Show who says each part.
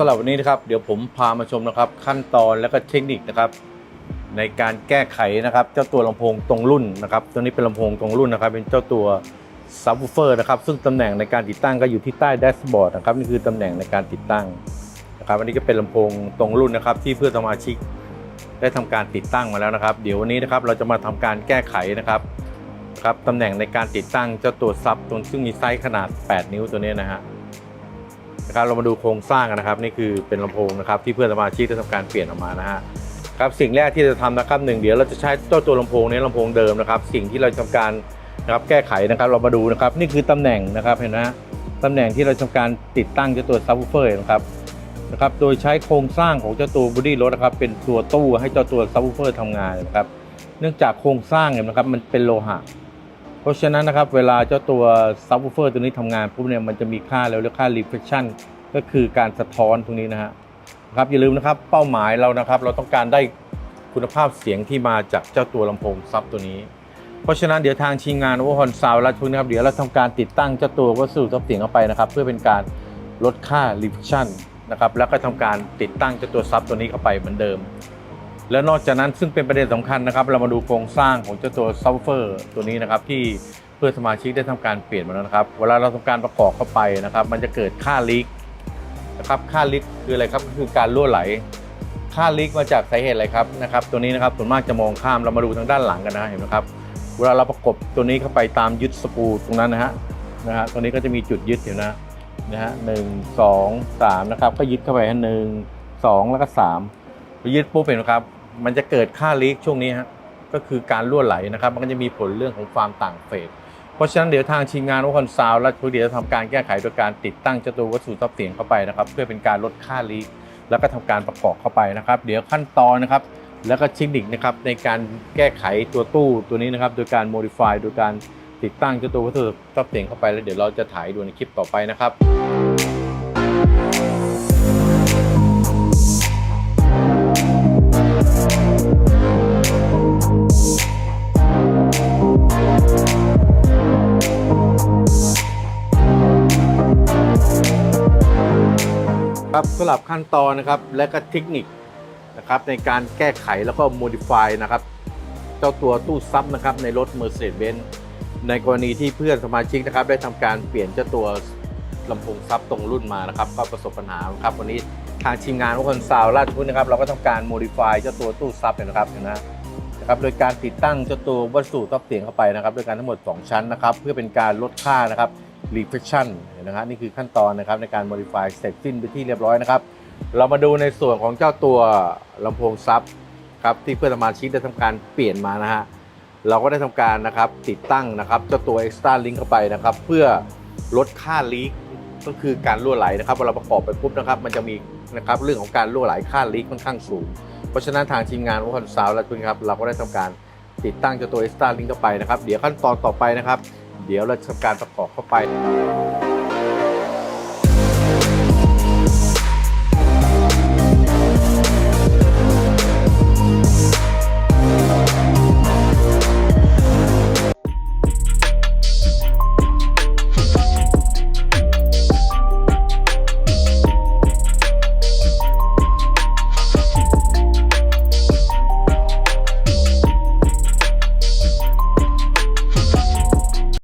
Speaker 1: สำหรับวันนี้นะครับ เดี๋ยวผมพามาชมนะครับ ขั้นตอนและก็เทคนิคนะครับ ในการแก้ไขนะครับ เจ้าตัวลำโพงตรงรุ่นนะครับ ตัวนี้เป็นลำโพงตรงรุ่นนะครับ เป็นเจ้าตัวซับวูเฟอร์นะครับซึ่งตำแหน่งในการติดตั้งก็อยู่ที่ใต้แดชบอร์ดนะครับนี่คือตำแหน่งในการติดตั้งนะครับอันนี้ก็เป็นลำโพงตรงรุ่นนะครับ ที่เพื่อนสมาชิกได้ทำการติดตั้งมาแล้วนะครับ เดี๋ยววันนี้นะครับเราจะมาทำการแก้ไขนะครับครับตำแหน่งในการติดตั้งเจ้าตัวซับตัวซึ่งมีไซส์ขนาด 8 นิ้วตัวนี้นะฮะ นะครับเรามาดูโครงสร้างกันนะครับ นี่คือเป็นลำโพงนะครับที่เพื่อนสมาชิกได้ทำการเปลี่ยนออกมานะฮะครับสิ่งแรกที่จะทำนะครับหนึ่งเดี๋ยวเราจะใช้เจ้าตัวลำโพงนี้ลำโพงเดิมนะครับ สิ่งที่เราทำการนะครับแก้ไขนะครับเรามาดูนะครับ นี่คือตำแหน่งนะครับเห็นไหมฮะตำแหน่งที่เราทำการติดตั้งเจ้าตัวซับวูเฟอร์นะครับนะครับโดยใช้โครงสร้างของเจ้าตัวบอดี้รถนะครับเป็นตัวตู้ให้เจ้าตัวซับวูเฟอร์ทำงานนะครับ เนื่องจากโครงสร้างเนี่ยนะครับมันเป็นโลหะ ราะฉะนั้นนะครับเวลาเจ้าตัวซับวูเฟอร์ตัวนี้ทำงานปุ๊บเนี่ยมันจะมีค่าแล้วเรียกค่า reflection ก็คือการสะท้อนตรงนี้นะฮะครับอย่าลืมนะครับเป้าหมายเรานะครับ เราต้องการได้คุณภาพเสียงที่มาจากเจ้าตัวลำโพงซับตัวนี้ เพราะฉะนั้นเดี๋ยวทางทีมงานโอเวอร์ฮอนซาวและทุกนะครับเดี๋ยวเราทำการติดตั้งเจ้าตัววัสดุซับเสียงเข้าไปนะครับ เพื่อเป็นการลดค่า reflection นะครับแล้วก็ทำการติดตั้งเจ้าตัวซับตัวนี้เข้าไปเหมือนเดิม แล้วนอกจากนั้นซึ่งเป็นประเด็นสำคัญนะครับ เรามาดูโครงสร้างของเจ้าตัวซับเฟอร์ตัวนี้นะครับที่เพื่อนสมาชิกได้ทำการเปลี่ยนมาแล้วนะครับ เวลาเราทำการประกอบเข้าไปนะครับ มันจะเกิดค่าลีกนะครับค่าลีกคืออะไรครับก็คือการรั่วไหล ค่าลีกมาจากสาเหตุอะไรครับนะครับ ตัวนี้นะครับส่วนมากจะมองข้ามเรามาดูทางด้านหลังกันนะเห็นไหมครับเวลาเราประกบตัวนี้เข้าไปตามยึดสกรูตรงนั้นนะฮะนะฮะตรงนี้ก็จะมีจุดยึดอยู่นะนะฮะหนึ่งสองสามนะครับก็ยึดเข้าไปหนึ่งสองแล้วก็สามยึดปุ๊บเห็นไหมครับ มันจะเกิดค่าลีกช่วงนี้ฮะก็คือการรั่วไหลนะครับ มันก็จะมีผลเรื่องของความต่างเฟส เพราะฉะนั้นเดี๋ยวทางทีมงานวคอนซาวและทุกเดียจะทำการแก้ไขโดยการติดตั้งเจตัววัสดุซับเสียงเข้าไปนะครับ เพื่อเป็นการลดค่าลีกแล้วก็ทำการประกอบเข้าไปนะครับ เดี๋ยวขั้นตอนนะครับ แล้วก็เทคนิคนะครับในการแก้ไขตัวตู้ตัวนี้นะครับ โดยการ modify โดยการติดตั้งเจตัววัสดุซับเสียงเข้าไปแล้วเดี๋ยวเราจะถ่ายดูในคลิปต่อไปนะครับ ครับสำหรับขั้นตอนนะครับและก็เทคนิคนะครับในการแก้ไขแล้วก็ modify นะครับ เจ้าตัวตู้ซับนะครับในรถ Mercedes-Benz ในกรณีที่เพื่อนสมาชิกนะครับ ได้ทำการเปลี่ยนเจ้าตัวลำโพงซับตรงรุ่นมานะครับ ก็ประสบปัญหาครับวันนี้ทางทีมงานวคนซาวราชพุทธนะครับ เราก็ทำการ modify เจ้าตัวตู้ซับเนี่ยนะครับเห็นนะนะครับโดยการติดตั้งเจ้าตัววัสดุซับเสียงเข้าไปนะครับโดยการทั้งหมด 2 ชั้นนะครับ เพื่อเป็นการลดค่านะครับ reflection เห็นะครับนี่คือขั้นตอนนะครับในการ modify เสร็จสิ้นไปที่เรียบร้อยนะครับ เรามาดูในส่วนของเจ้าตัวลำโพงซับครับที่เพื่อนสมาชิกได้ทำการเปลี่ยนมานะฮะเราก็ได้ทำการนะครับติดตั้งนะครับเจ้าตัว extra link เข้าไปนะครับ เพื่อลดค่า leak ก็คือการรั่วไหลนะครับเวลาประกอบไปปุ๊บนะครับมันจะมีนะครับเรื่องของการรั่วไหลค่า leak ค่อนข้างสูง เพราะฉะนั้นทางทีมงานวอคอนซาวและคุณครับเราก็ได้ทำการติดตั้งเจ้าตัว extra link เข้าไปนะครับ เดี๋ยวขั้นตอนต่อไปนะครับ เดี๋ยวเราจะทำการประกอบเข้าไป